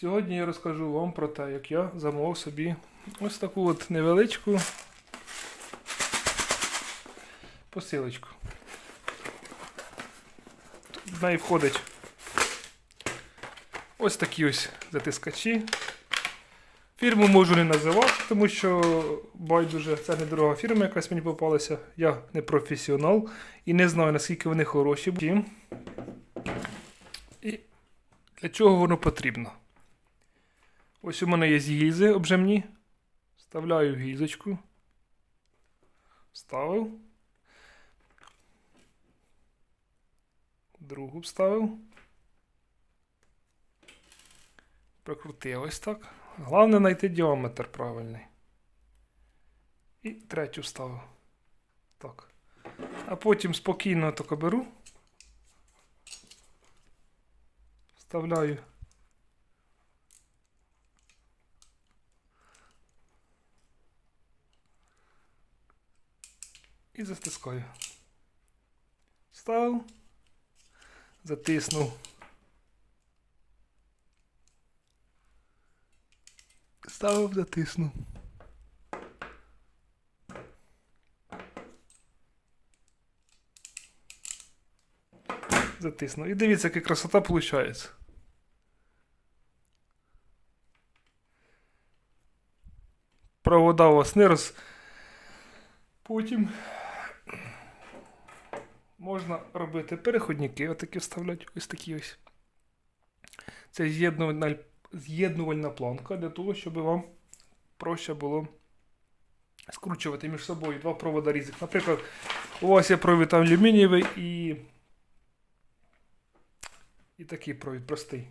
Сьогодні я розкажу вам про те, як я замовив собі ось таку от невеличку посилочку. Тут в неї входить ось такі ось затискачі. Фірму можу не називати, тому що байдуже це недорога фірма, якась мені попалася. Я не професіонал і не знаю, наскільки вони хороші. І для чого воно потрібно? Ось у мене є гільзи обжемні. Вставляю гільзочку. Вставив. Другу вставив. Прокрутив ось так. Головне знайти діаметр правильний. І третю вставив. Так. А потім спокійно тако беру. Вставляю. І затискаю. Вставив. Затиснув. Ставив, затиснув. Затиснув. І дивіться, яка красота виходить. Провода у вас не роз. Потім можна робити переходники, отакі вставляти, ось такі ось. Це з'єднувальна, з'єднувальна планка для того, щоб вам проще було скручувати між собою два провода різних. Наприклад, у вас є провід алюмінієвий і, і такий провід простий.